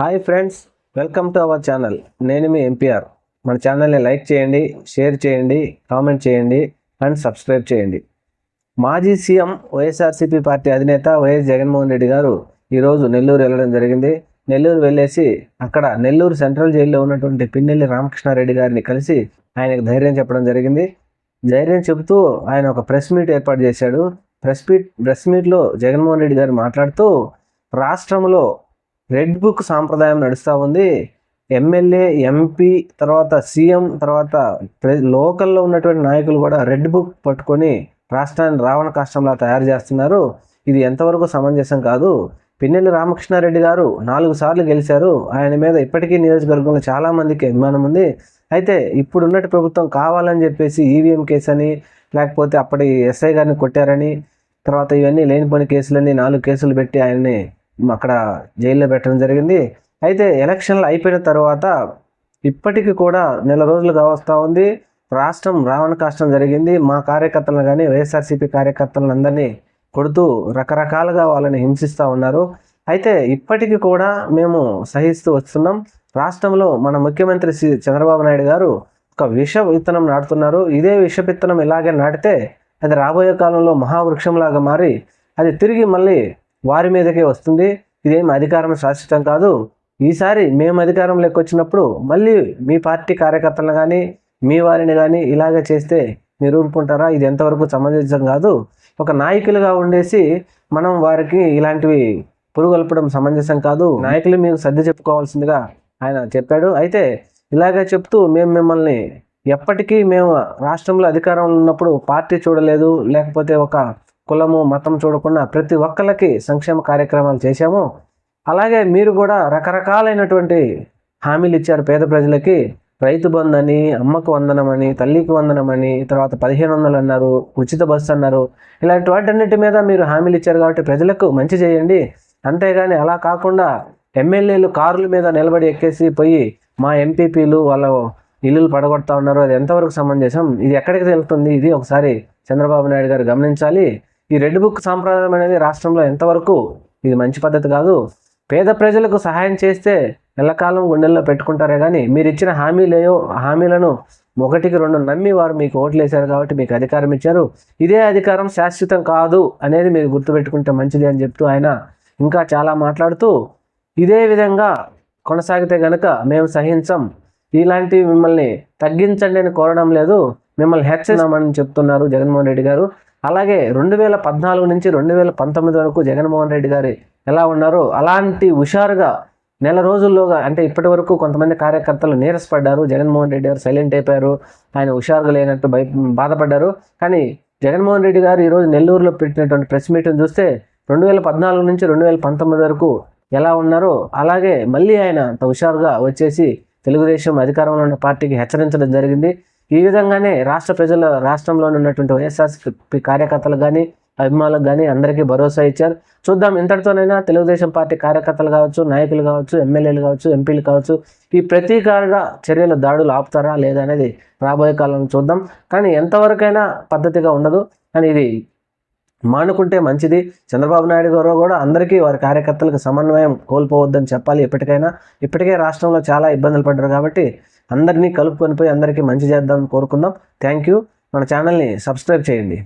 Hi friends welcome to our channel. నేను మీ MPR మన ఛానల్ని లైక్ చేయండి షేర్ చేయండి కామెంట్ చేయండి అండ్ సబ్స్క్రైబ్ చేయండి. మాజీ సీఎం వైఎస్ఆర్సీపీ పార్టీ అధినేత వైఎస్ జగన్మోహన్ రెడ్డి గారు ఈరోజు నెల్లూరు వెళ్ళడం జరిగింది. నెల్లూరు వెళ్ళేసి అక్కడ నెల్లూరు సెంట్రల్ జైల్లో ఉన్నటువంటి పిన్నెల్లి రామకృష్ణారెడ్డి గారిని కలిసి ఆయనకు ధైర్యం చెప్పడం జరిగింది. ధైర్యం చెబుతూ ఆయన ఒక ప్రెస్ మీట్ ఏర్పాటు చేశాడు. ప్రెస్ మీట్ ప్రెస్ మీట్లో జగన్మోహన్ రెడ్డి గారు మాట్లాడుతూ రాష్ట్రంలో రెడ్ బుక్ సాంప్రదాయం నడుస్తూ ఉంది. ఎమ్మెల్యే ఎంపీ తర్వాత సీఎం తర్వాత లోకల్లో ఉన్నటువంటి నాయకులు కూడా రెడ్ బుక్ పట్టుకొని రాష్ట్రాన్ని రావణ కాష్టంలా తయారు చేస్తున్నారు. ఇది ఎంతవరకు సమంజసం కాదు. పిన్నెల్లి రామకృష్ణారెడ్డి గారు నాలుగు సార్లు గెలిచారు. ఆయన మీద ఇప్పటికీ నియోజకవర్గంలో చాలామందికి అభిమానం ఉంది. అయితే ఇప్పుడున్నటి ప్రభుత్వం కావాలని చెప్పేసి ఈవీఎం కేసు అని లేకపోతే అప్పటి ఎస్ఐ గారిని కొట్టారని తర్వాత ఇవన్నీ లేనిపోని కేసులన్నీ నాలుగు కేసులు పెట్టి ఆయన్ని అక్కడ జైల్లో పెట్టడం జరిగింది. అయితే ఎలక్షన్లు అయిపోయిన తర్వాత ఇప్పటికీ కూడా నెల రోజులుగా వస్తూ ఉంది. రాష్ట్రం రావణ కష్టం జరిగింది. మా కార్యకర్తలను కానీ వైఎస్ఆర్సీపీ కార్యకర్తలను అందరినీ కొడుతూ రకరకాలుగా వాళ్ళని హింసిస్తూ ఉన్నారు. అయితే ఇప్పటికీ కూడా మేము సహిస్తూ వస్తున్నాం. రాష్ట్రంలో మన ముఖ్యమంత్రి శ్రీ చంద్రబాబు నాయుడు గారు ఒక విష విత్తనం నాటుతున్నారు. ఇదే విష విత్తనం ఇలాగే నాటితే అది రాబోయే కాలంలో మహావృక్షంలాగా మారి అది తిరిగి మళ్ళీ వారి మీదకే వస్తుంది. ఇదేం అధికారం శాశ్వతం కాదు. ఈసారి మేము అధికారంలోకి వచ్చినప్పుడు మళ్ళీ మీ పార్టీ కార్యకర్తలను కానీ మీ వారిని కానీ ఇలాగే చేస్తే మీరు ఊరుకుంటారా? ఇది ఎంతవరకు సమంజసం కాదు. ఒక నాయకులుగా ఉండేసి మనం వారికి ఇలాంటివి పురుగొల్పడం సమంజసం కాదు. నాయకులు మీకు సర్ది చెప్పుకోవాల్సిందిగా ఆయన చెప్పాడు. అయితే ఇలాగే చెప్తూ మేము మిమ్మల్ని ఎప్పటికీ మేము రాష్ట్రంలో అధికారంలో ఉన్నప్పుడు పార్టీ చూడలేదు. లేకపోతే ఒక కులము మతం చూడకుండా ప్రతి ఒక్కళ్ళకి సంక్షేమ కార్యక్రమాలు చేశాము. అలాగే మీరు కూడా రకరకాలైనటువంటి హామీలు ఇచ్చారు పేద ప్రజలకి. రైతు బంధు అని అమ్మకు వందనం అని తల్లికి వందనం అని తర్వాత పదిహేను వందలు అన్నారు ఉచిత బస్సు అన్నారు. ఇలాంటి వాటన్నిటి మీద మీరు హామీలు ఇచ్చారు కాబట్టి ప్రజలకు మంచి చేయండి. అంతేగాని అలా కాకుండా ఎమ్మెల్యేలు కార్ల మీద నిలబడి ఎక్కేసి పోయి మా ఎంపీపీలు వాళ్ళ ఇల్లులు పడగొడతా ఉన్నారు. అది ఎంతవరకు సమంజసం ఇది ఎక్కడికి తెలుస్తుంది? ఇది ఒకసారి చంద్రబాబు నాయుడు గారు గమనించాలి. ఈ రెడ్ బుక్ సాంప్రదాయం అనేది రాష్ట్రంలో ఎంతవరకు ఇది మంచి పద్ధతి కాదు. పేద ప్రజలకు సహాయం చేస్తే ఎల్లకాలం గుండెల్లో పెట్టుకుంటారే కానీ మీరు ఇచ్చిన హామీలేయో హామీలను ఒకటికి రెండు నమ్మి వారు మీకు ఓట్లు వేశారు కాబట్టి మీకు అధికారం ఇచ్చారు. ఇదే అధికారం శాశ్వతం కాదు అనేది మీరు గుర్తుపెట్టుకుంటే మంచిది అని చెప్తూ ఆయన ఇంకా చాలా మాట్లాడుతూ ఇదే విధంగా కొనసాగితే గనక మేము సహించం. ఇలాంటి మిమ్మల్ని తగ్గించండి అని కోరడం లేదు. మిమ్మల్ని హెచ్చరిస్తామని చెప్తున్నారు జగన్మోహన్ రెడ్డి గారు. అలాగే రెండు వేల పద్నాలుగు నుంచి రెండు వేల పంతొమ్మిది వరకు జగన్మోహన్ రెడ్డి గారు ఎలా ఉన్నారో? అలాంటి హుషారుగా నెల రోజుల్లోగా అంటే ఇప్పటి వరకు కొంతమంది కార్యకర్తలు నీరసపడ్డారు. జగన్మోహన్ రెడ్డి గారు సైలెంట్ అయిపోయారు. ఆయన హుషారుగా లేనట్టు భయ బాధపడ్డారు. కానీ జగన్మోహన్ రెడ్డి గారు ఈరోజు నెల్లూరులో పెట్టినటువంటి ప్రెస్ మీట్ని చూస్తే రెండు వేల పద్నాలుగు నుంచి రెండు వేల పంతొమ్మిది వరకు ఎలా ఉన్నారో అలాగే మళ్ళీ ఆయన అంత హుషారుగా వచ్చేసి తెలుగుదేశం అధికారంలో ఉన్న పార్టీకి హెచ్చరించడం జరిగింది. ఈ విధంగానే రాష్ట్ర ప్రజల రాష్ట్రంలోనే ఉన్నటువంటి వైఎస్ఆర్సీపీ కార్యకర్తలు కానీ అభిమానులకు కానీ అందరికీ భరోసా ఇచ్చారు. చూద్దాం ఇంతటితోనైనా తెలుగుదేశం పార్టీ కార్యకర్తలు కావచ్చు నాయకులు కావచ్చు ఎమ్మెల్యేలు కావచ్చు ఎంపీలు కావచ్చు ఈ ప్రతీకార చర్యల దాడులు ఆపుతారా లేదా అనేది రాబోయే కాలంలో చూద్దాం. కానీ ఎంతవరకైనా పద్ధతిగా ఉండదు. కానీ ఇది మానుకుంటే మంచిది. చంద్రబాబు నాయుడు గారు కూడా అందరికీ వారి కార్యకర్తలకు సమన్వయం కోల్పోవద్దని చెప్పాలి. ఎప్పటికైనా ఇప్పటికే రాష్ట్రంలో చాలా ఇబ్బందులు పడ్డారు కాబట్టి అందరినీ కలుపుకొని పోయి అందరికీ మంచి చేద్దామని కోరుకుందాం. థ్యాంక్ యూ మన ఛానల్ని సబ్స్క్రైబ్ చేయండి.